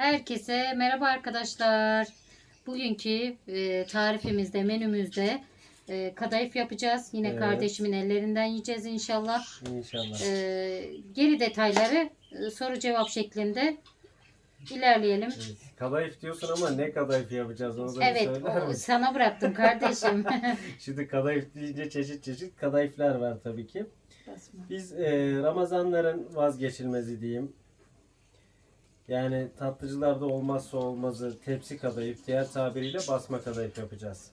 Herkese merhaba arkadaşlar. Bugünkü e, tarifimizde, menümüzde e, kadayıf yapacağız. Yine Evet. kardeşimin ellerinden yiyeceğiz inşallah. İnşallah. E, geri detayları e, soru cevap şeklinde ilerleyelim. Evet. Kadayıf diyorsun ama ne kadayıf yapacağız onu da Evet, söyler misin? sana bıraktım kardeşim. Şimdi kadayıf deyince çeşit çeşit kadayıflar var tabii ki. Basma. Biz e, Ramazanların vazgeçilmezi diyeyim. Yani tatlıcılarda olmazsa olmazı tepsi kadayıf, diğer tabiriyle basma kadayıf yapacağız.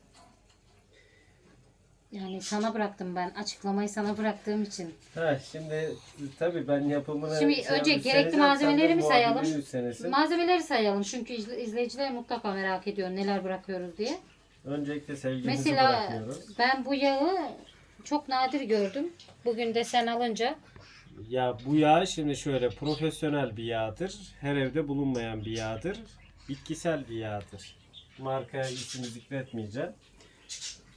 Yani sana bıraktım ben. Açıklamayı sana bıraktığım için. Ha şimdi tabii ben yapımını Şimdi şey önce gerekli malzemeleri mi sayalım? üstlenesin. Malzemeleri sayalım çünkü izle- izleyiciler mutlaka merak ediyor neler bırakıyoruz diye. Öncelikle sevgimizi Mesela bırakıyoruz. ben bu yağı çok nadir gördüm. Bugün de sen alınca Ya bu yağ şimdi şöyle profesyonel bir yağdır. Her evde bulunmayan bir yağdır. Bitkisel bir yağdır. Marka ismini zikretmeyeceğim.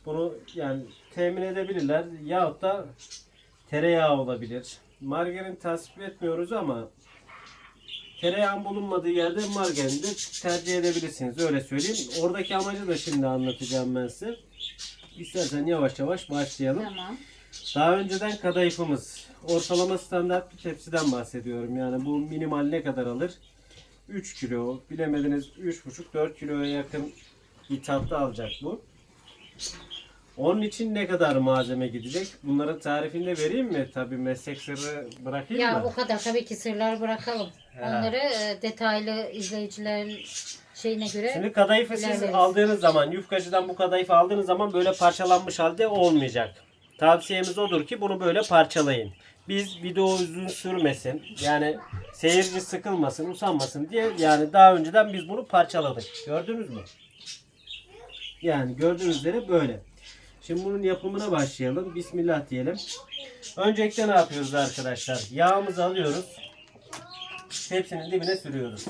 Bunu yani temin edebilirler. Yahut da tereyağı olabilir. Margarin tasvip etmiyoruz ama tereyağın bulunmadığı yerde margarini de tercih edebilirsiniz. Öyle söyleyeyim. Oradaki amacı da şimdi anlatacağım ben size. İstersen yavaş yavaş başlayalım. tamam. Daha önceden kadayıfımız. Ortalama standart bir tepsiden bahsediyorum. Yani bu minimal ne kadar alır? 3 kilo, bilemediniz 3,5-4 kiloya yakın bir tatlı alacak bu. Onun için ne kadar malzeme gidecek? Bunların tarifini de vereyim mi? Tabii meslek sırrı bırakayım Ya mı? o kadar tabii ki sırlar bırakalım. He. Onları e, detaylı izleyicilerin şeyine göre Şimdi kadayıfı siz İlerleriz. aldığınız zaman, yufkacıdan bu kadayıfı aldığınız zaman böyle parçalanmış halde olmayacak. Tavsiyemiz odur ki bunu böyle parçalayın. Biz video uzun sürmesin, yani seyirci sıkılmasın, usanmasın diye yani daha önceden biz bunu parçaladık. Gördünüz mü? Yani gördüğünüz üzere böyle. Şimdi bunun yapımına başlayalım. Bismillah diyelim. Öncelikle ne yapıyoruz arkadaşlar? Yağımızı alıyoruz. Tepsinin dibine sürüyoruz.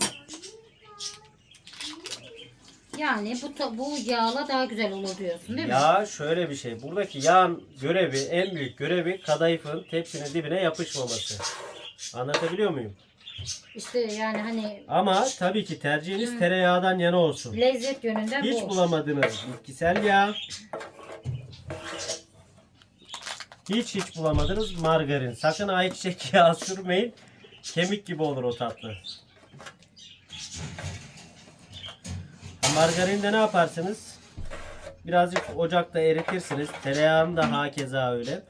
Yani bu bu yağla daha güzel olur diyorsun değil mi? Ya şöyle bir şey. Buradaki yağın görevi, en büyük görevi kadayıfın tepsinin dibine yapışmaması. Anlatabiliyor muyum? İşte yani hani Ama tabii ki tercihiniz tereyağından yana olsun. lezzet yönünden Hiç bu. bulamadınız bitkisel yağ. Hiç hiç bulamadınız margarin. Sakın ayçiçek yağı sürmeyin. Kemik gibi olur o tatlı. Margarinde ne yaparsınız? Birazcık ocakta eritirsiniz. Tereyağını da hakeza öyle.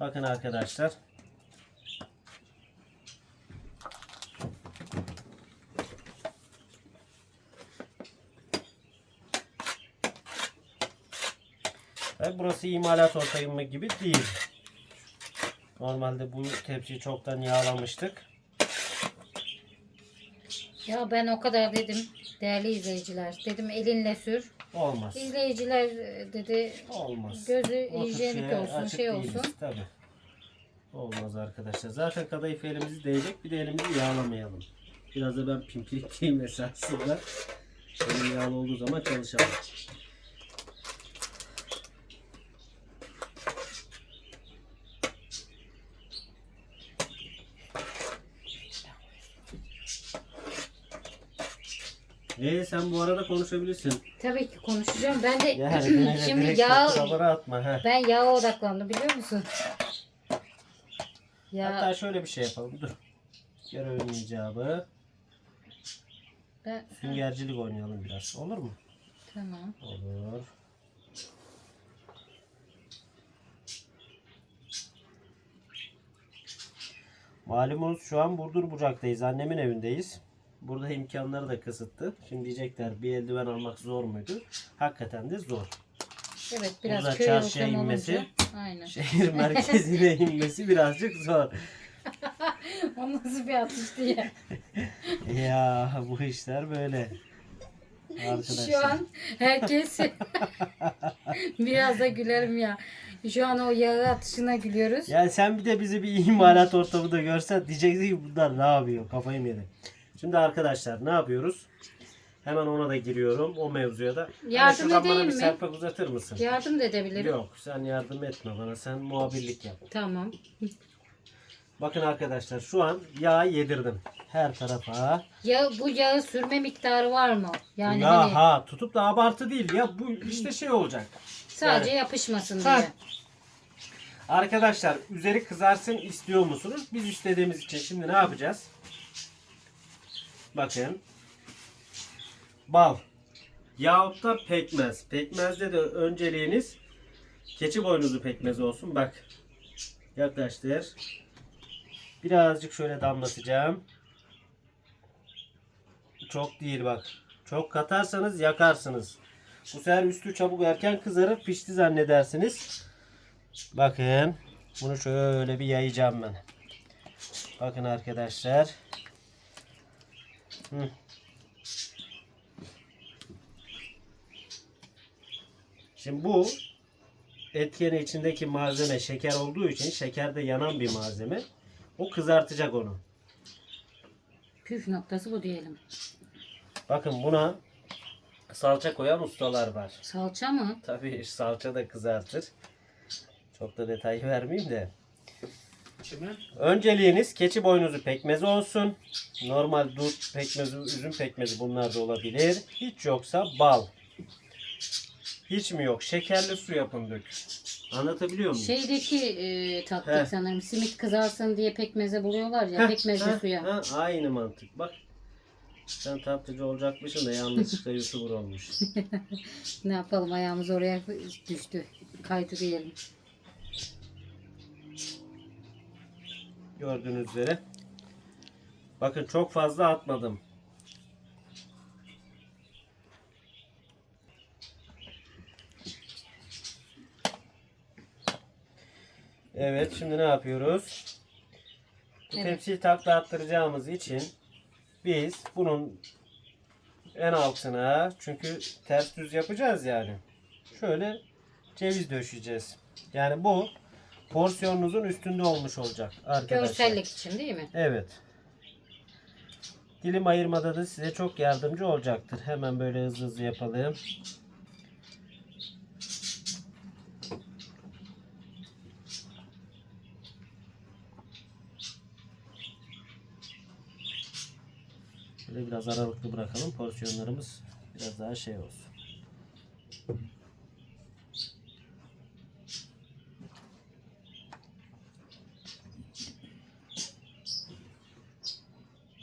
Bakın arkadaşlar. Ve burası imalat ortamı gibi değil. Normalde bu tepsiyi çoktan yağlamıştık. Ya ben o kadar dedim değerli izleyiciler. Dedim elinle sür. Olmaz. İzleyiciler e, dedi Olmaz. gözü O hijyenik olsun şey değiliz, olsun. Tabii. Olmaz arkadaşlar. Zaten kadayıf elimizi değecek. Bir de elimizi yağlamayalım. Biraz da ben pimpirikliyim esasında. Elim yağlı olduğu zaman çalışamam. Sen bu arada konuşabilirsin. Tabii ki konuşacağım. Ben de Yani de şimdi direkt yağ atma. Heh. ben yağa odaklandım biliyor musun? Ya Hatta şöyle bir şey yapalım. Dur. Görevin icabı. ben, Süngercilik oynayalım biraz. Olur mu? tamam. Olur. Malumunuz şu an Burdur Bucak'tayız. Annemin evindeyiz. Burada imkanları da kısıtlı. Şimdi diyecekler bir eldiven almak zor muydu? Hakikaten de zor. Evet biraz Burada köy çarşıya ortamı inmesi. olunca. Aynen. Şehir merkezine inmesi birazcık zor. o nasıl bir atış diye. Ya bu işler böyle. Arkadaşlar. Şu an herkes biraz da gülerim ya. Şu an o yağı atışına gülüyoruz. Yani sen bir de bizi bir imalat ortamında görsen diyeceksin ki bunlar ne yapıyor kafayı mı yedi. Şimdi arkadaşlar ne yapıyoruz? Hemen ona da giriyorum. O mevzuya da. Yardım Hani şuradan bana edeyim bir mi? serpak uzatır mısın? Yardım da edebilirim. Yok sen yardım etme bana. Sen muhabirlik yap. Tamam. Bakın arkadaşlar şu an yağ yedirdim. Her tarafa. Ya bu yağı sürme miktarı var mı? Yani ya hani ha tutup da abartı değil ya. Bu işte şey olacak. sadece yani- yapışmasın Ha. diye. Arkadaşlar üzeri kızarsın istiyor musunuz? Biz istediğimiz için şimdi ne yapacağız? Bakın. Bal. Yahut da pekmez. Pekmezde de önceliğiniz keçi boynuzu pekmezi olsun. Bak. Yaklaştır. Birazcık şöyle damlatacağım. Çok değil bak. Çok katarsanız yakarsınız. Bu sefer üstü çabuk erken kızarıp pişti zannedersiniz. Bakın. Bunu şöyle bir yayacağım ben. Bakın arkadaşlar. Hı. Şimdi bu etkeni içindeki malzeme şeker olduğu için şekerde yanan bir malzeme. O kızartacak onu. Püf noktası bu diyelim. Bakın buna salça koyan ustalar var. Salça mı? Tabii salça da kızartır. Çok da detay vermeyeyim de. Önceliğiniz keçi boynuzu pekmezi olsun. Normal dut pekmezi, üzüm pekmezi bunlar da olabilir. Hiç yoksa bal. Hiç mi yok? Şekerli su yapın dök. Anlatabiliyor muyum? Şeydeki e, taktik He. sanırım. Simit kızarsın diye pekmeze buluyorlar ya. Heh, pekmezli heh, suya. heh, aynı mantık. Bak. Sen tatlıcı olacakmışsın da yanlışlıkla YouTuber olmuş. Ne yapalım ayağımız oraya düştü. Kaydı diyelim. Gördüğünüz üzere. Bakın çok fazla atmadım. Evet şimdi ne yapıyoruz? Bu Evet. tepsiyi takla attıracağımız için biz bunun en altına çünkü ters düz yapacağız yani. Şöyle ceviz döşeyeceğiz. Yani bu porsiyonunuzun üstünde olmuş olacak arkadaşlar. Görsellik için değil mi? Evet. Dilim ayırmada da size çok yardımcı olacaktır. Hemen böyle hızlı hızlı yapalım. Böyle biraz aralıklı bırakalım. Porsiyonlarımız biraz daha şey olsun.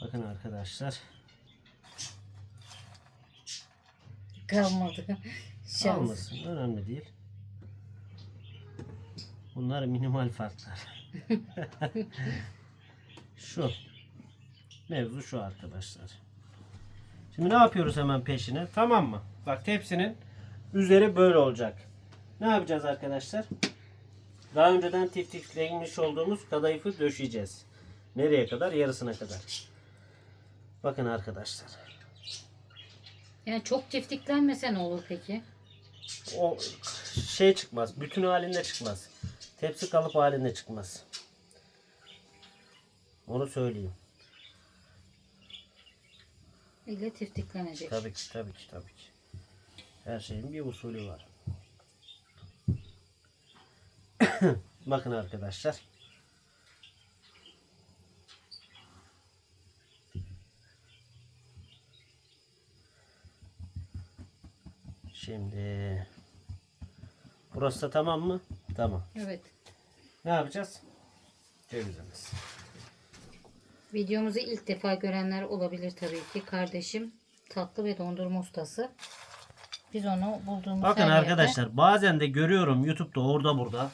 Bakın arkadaşlar. Kalmadı. Şans. Almasın. Önemli değil. Bunlar minimal farklar. şu. Mevzu şu arkadaşlar. Şimdi ne yapıyoruz hemen peşine? Tamam mı? Bak tepsinin üzeri böyle olacak. Ne yapacağız arkadaşlar? Daha önceden tiftiklemiş olduğumuz kadayıfı döşeyeceğiz. Nereye kadar? Yarısına kadar. Bakın arkadaşlar. Yani çok tiftiklenmese ne olur peki? o şey çıkmaz. Bütün halinde çıkmaz. Tepsi kalıp halinde çıkmaz. Onu söyleyeyim. İlle tiftiklenecek. Tabii ki, tabii ki, tabii ki. Her şeyin bir usulü var. Bakın arkadaşlar. Şimdi burası da tamam mı? Tamam. Evet. Ne yapacağız? Cevizimiz. Videomuzu ilk defa görenler olabilir tabii ki. Kardeşim tatlı ve dondurma ustası. Biz onu bulduğumuz Bakın her yerde- arkadaşlar bazen de görüyorum YouTube'da orada burada.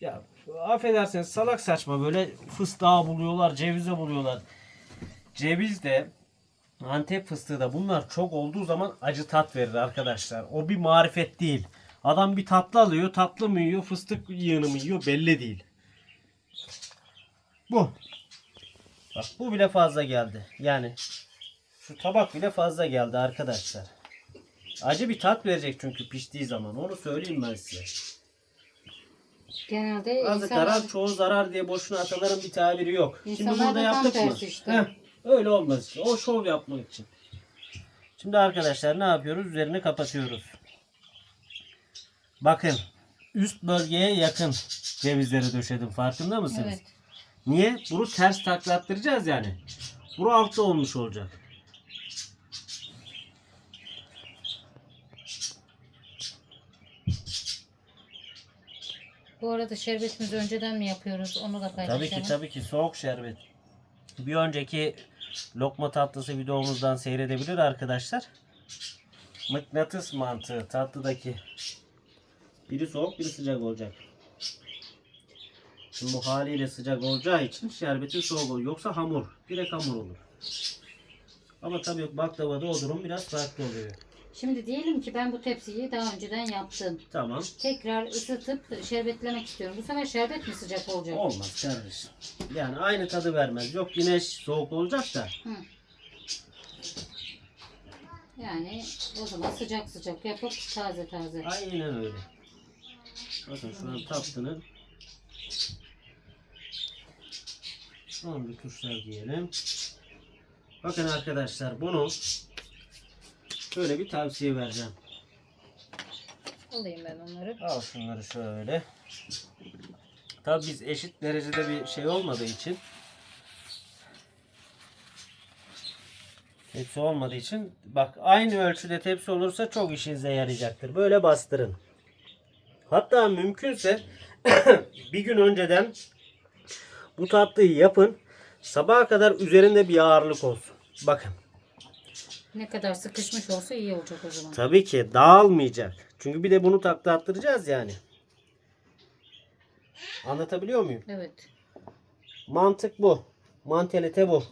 Ya affedersiniz salak saçma böyle fıstığa buluyorlar, cevize buluyorlar. Ceviz de Antep fıstığı da bunlar çok olduğu zaman acı tat verir arkadaşlar. O bir marifet değil. Adam bir tatlı alıyor, tatlı mı yiyor, fıstık yığını mı yiyor belli değil. Bu. Bak bu bile fazla geldi. Yani şu tabak bile fazla geldi arkadaşlar. Acı bir tat verecek çünkü piştiği zaman. Onu söyleyeyim ben size. Genelde Azı insanlar karar çoğu zarar diye boşuna ataların bir tabiri yok. Şimdi burada yaptık mı? işte. Heh, öyle olmaz işte. O şov yapmak için. Şimdi arkadaşlar ne yapıyoruz? Üzerini kapatıyoruz. Bakın üst bölgeye yakın cevizleri döşedim. Farkında mısınız? Evet. Niye? Bunu ters taklattıracağız yani. Buru altta olmuş olacak. Bu arada şerbetimizi önceden mi yapıyoruz? Onu da paylaşalım. Tabii ki tabii ki soğuk şerbet. Bir önceki lokma tatlısı videomuzdan seyredebilir arkadaşlar. Mıknatıs mantığı tatlıdaki. Biri soğuk biri sıcak olacak. Şimdi bu haliyle sıcak olacağı için şerbeti soğuk olur. Yoksa hamur. Direkt hamur olur. Ama tabii baklavada o durum biraz farklı oluyor. Şimdi diyelim ki ben bu tepsiyi daha önceden yaptım. Tamam. Tekrar ısıtıp şerbetlemek istiyorum. Bu sefer şerbet mi sıcak olacak? Olmaz kardeşim. Yani aynı tadı vermez. Yok güneş soğuk olacak da. Hı. Yani o zaman sıcak sıcak yapıp taze taze. Aynen öyle. Bakın şu an tatlının son bir tuşlar diyelim. Bakın arkadaşlar bunu şöyle bir tavsiye vereceğim. Alayım ben onları. Al şunları şöyle. Tabi biz eşit derecede bir şey olmadığı için tepsi olmadığı için bak aynı ölçüde tepsi olursa çok işinize yarayacaktır. Böyle bastırın. Hatta mümkünse bir gün önceden bu tatlıyı yapın. Sabaha kadar üzerinde bir ağırlık olsun. Bakın. Ne kadar sıkışmış olsa iyi olacak o zaman. Tabii ki dağılmayacak. Çünkü bir de bunu takla attıracağız yani. Anlatabiliyor muyum? Evet. Mantık bu. Mantalite bu.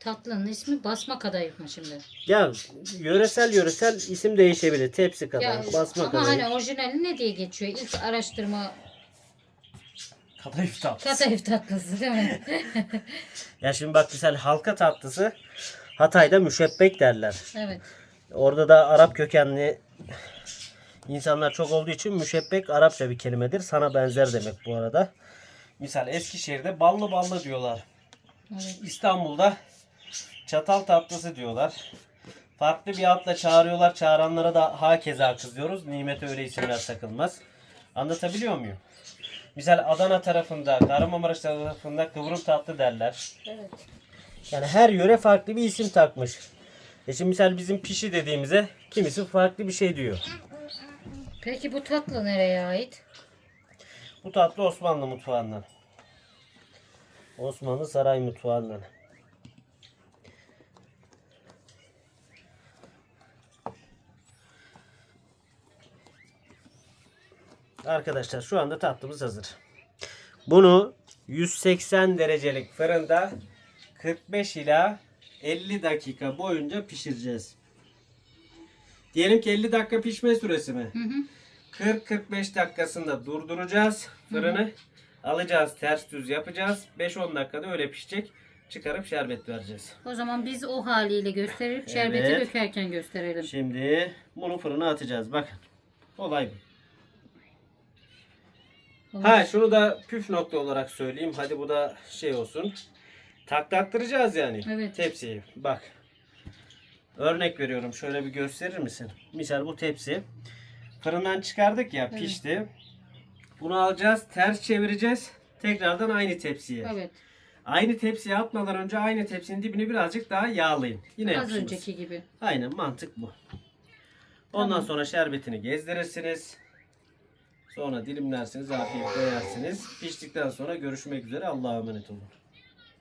Tatlının ismi basma kadayıf mı şimdi? Ya yöresel yöresel isim değişebilir. Tepsi kadar, Ya, basma ama kadar. hani orijinali ne diye geçiyor? İlk araştırma Kadayıf tatlısı. kadayıf tatlısı değil mi? Ya şimdi bak mesela halka tatlısı Hatay'da müşebbek derler. evet. Orada da Arap kökenli insanlar çok olduğu için müşebbek Arapça bir kelimedir. Sana benzer demek bu arada. Misal Eskişehir'de ballı ballı diyorlar. evet. İstanbul'da çatal tatlısı diyorlar. Farklı bir adla çağırıyorlar. Çağıranlara da hakeza kızıyoruz. Nimete öyle isimler takılmaz. Anlatabiliyor muyum? Misal Adana tarafında, Kahramanmaraş tarafında kıvrım tatlı derler. Evet. Yani her yöre farklı bir isim takmış. E şimdi misal bizim pişi dediğimize kimisi farklı bir şey diyor. Peki bu tatlı nereye ait? Bu tatlı Osmanlı mutfağından. Osmanlı saray mutfağından. Arkadaşlar şu anda tatlımız hazır. Bunu 180 derecelik fırında 45 ila 50 dakika boyunca pişireceğiz. Diyelim ki 50 dakika pişme süresi mi? Hı hı. 40-45 dakikasında durduracağız fırını. Alacağız ters düz yapacağız. 5-10 dakikada öyle pişecek. Çıkarıp şerbet vereceğiz. O zaman biz o haliyle gösterip şerbeti Evet. dökerken gösterelim. Şimdi bunu fırına atacağız. Bakın. Olay bu. Ha şunu da püf nokta olarak söyleyeyim. Hadi bu da şey olsun. Tak taktıracağız yani. Evet. Tepsiyi. Bak. Örnek veriyorum. Şöyle bir gösterir misin? Misal bu tepsi. Fırından çıkardık ya Evet. pişti. Bunu alacağız. Ters çevireceğiz. Tekrardan aynı tepsiye. Evet. Aynı tepsiye atmadan önce aynı tepsinin dibini birazcık daha yağlayın. Yine Az yapışmaz. önceki gibi. Aynen mantık bu. Ondan sonra şerbetini gezdirirsiniz. Sonra dilimlersiniz, afiyet yersiniz. Piştikten sonra görüşmek üzere. Allah'a emanet olun.